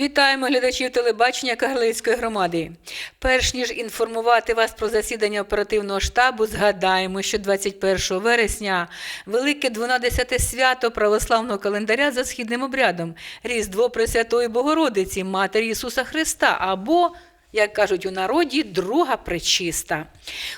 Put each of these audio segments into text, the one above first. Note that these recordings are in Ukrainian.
Вітаємо глядачів телебачення Кагарлицької громади. Перш ніж інформувати вас про засідання оперативного штабу, згадаємо, що 21 вересня велике 12 свято православного календаря за східним обрядом Різдво Пресвятої Богородиці, Матері Ісуса Христа або як кажуть у народі, друга пречиста.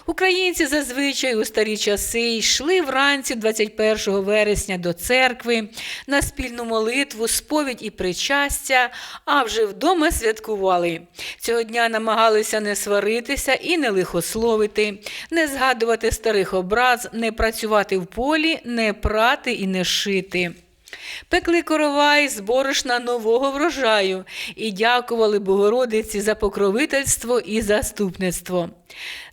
Українці зазвичай у старі часи йшли вранці 21 вересня до церкви на спільну молитву, сповідь і причастя, а вже вдома святкували. Цього дня намагалися не сваритися і не лихословити, не згадувати старих образ, не працювати в полі, не прати і не шити. Пекли коровай з борошна нового врожаю і дякували Богородиці за покровительство і заступництво.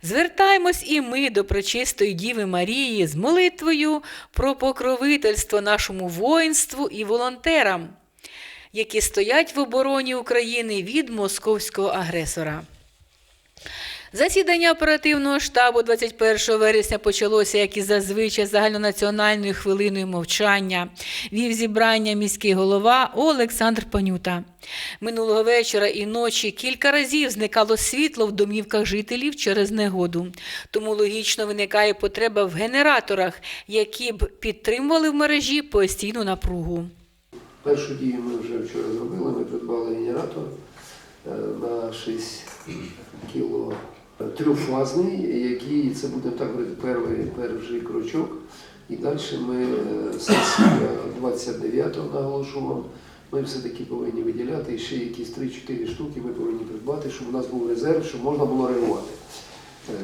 Звертаємось і ми до пречистої Діви Марії з молитвою про покровительство нашому воїнству і волонтерам, які стоять в обороні України від московського агресора. Засідання оперативного штабу 21 вересня почалося, як і зазвичай, загальнонаціональною хвилиною мовчання. Вів зібрання міський голова Олександр Панюта. Минулого вечора і ночі кілька разів зникало світло в домівках жителів через негоду. Тому логічно виникає потреба в генераторах, які б підтримували в мережі постійну напругу. Першу дію ми вже вчора зробили. Ми придбали генератор е, на 6 кіло трьохфазний, який це буде так говорити, перший, перший крочок. І далі ми е, сесія 29-го наголошу вам. Ми все-таки повинні виділяти і ще якісь 3-4 штуки ми повинні придбати, щоб у нас був резерв, щоб можна було реагувати.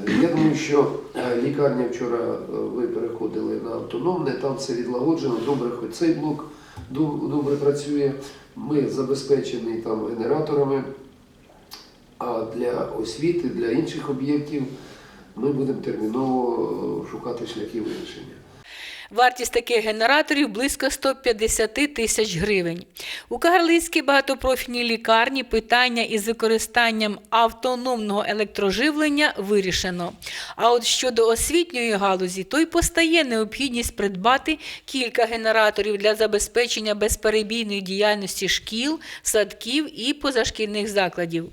Е, Я думаю, що е, лікарня вчора ви переходили на автономне, там все відлагоджено, добре, хоч цей блок добре працює. Ми забезпечені там генераторами, а для освіти, для інших об'єктів ми будемо терміново е, шукати шляхи вирішення. Вартість таких генераторів близько 150 тисяч гривень. У Кагарлицькій багатопрофільній лікарні питання із використанням автономного електроживлення вирішено. А от щодо освітньої галузі, то й постає необхідність придбати кілька генераторів для забезпечення безперебійної діяльності шкіл, садків і позашкільних закладів.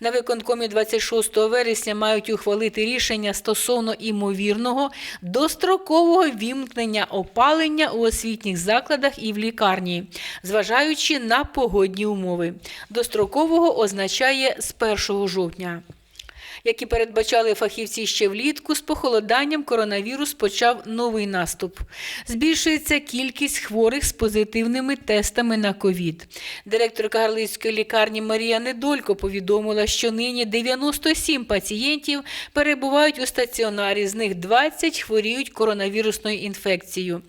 На виконкомі 26 вересня мають ухвалити рішення стосовно імовірного дострокового вімкнення опалення у освітніх закладах і в лікарні, зважаючи на погодні умови. Дострокового означає з 1 жовтня. Як і передбачали фахівці ще влітку, з похолоданням коронавірус почав новий наступ. Збільшується кількість хворих з позитивними тестами на ковід. Директорка Гарлицької лікарні Марія Недолько повідомила, що нині 97 пацієнтів перебувають у стаціонарі, з них 20 хворіють коронавірусною інфекцією.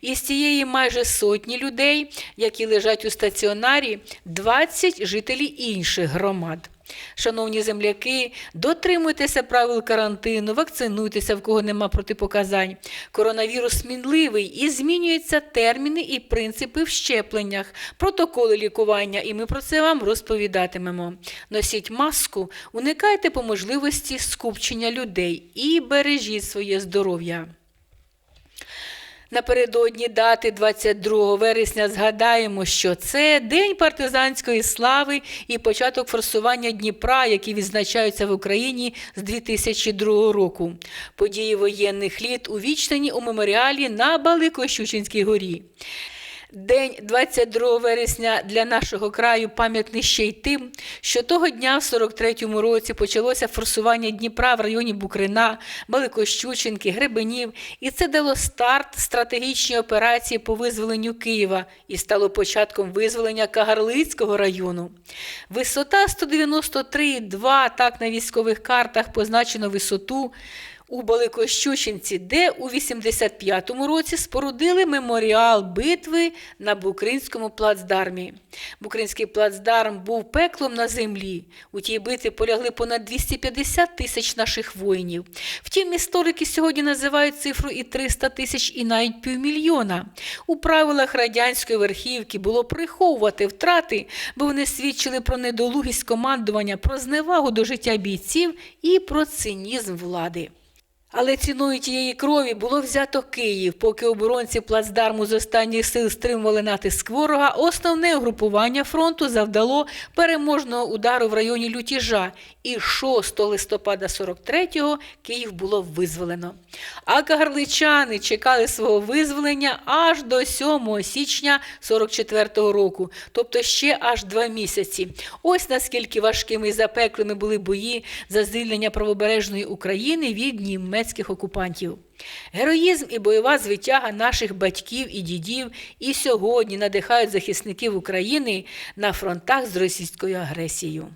Із цієї майже сотні людей, які лежать у стаціонарі, 20 жителі інших громад. Шановні земляки, дотримуйтеся правил карантину, вакцинуйтеся, в кого нема протипоказань. Коронавірус мінливий і змінюються терміни і принципи в щепленнях, протоколи лікування, і ми про це вам розповідатимемо. Носіть маску, уникайте по можливості скупчення людей і бережіть своє здоров'я. Напередодні дати 22 вересня згадаємо, що це День партизанської слави і початок форсування Дніпра, які відзначаються в Україні з 2002 року. Події воєнних літ увічнені у меморіалі на Баликощучинській горі. День 22 вересня для нашого краю пам'ятний ще й тим, що того дня в 43-му році почалося форсування Дніпра в районі Букрина, Баликощучинки, Гребенів, і це дало старт стратегічній операції по визволенню Києва і стало початком визволення Кагарлицького району. Висота 193,2, так на військових картах позначено висоту у Баликощучинці, де у 85-му році спорудили меморіал битви на Букринському плацдармі. Букринський плацдарм був пеклом на землі. У тій битві полягли понад 250 тисяч наших воїнів. Втім, історики сьогодні називають цифру і 300 тисяч, і навіть півмільйона. У правилах радянської верхівки було приховувати втрати, бо вони свідчили про недолугість командування, про зневагу до життя бійців і про цинізм влади. Але ціною тієї крові було взято Київ, поки оборонці плацдарму з останніх сил стримували натиск ворога. Основне угрупування фронту завдало переможного удару в районі Лютіжа. І 6 листопада 43-го Київ було визволено. А кагарличани чекали свого визволення аж до 7 січня 44-го року, тобто ще аж два місяці. Ось наскільки важкими і запеклими були бої за звільнення правобережної України від німецьких окупантів. Героїзм і бойова звитяга наших батьків і дідів і сьогодні надихають захисників України на фронтах з російською агресією.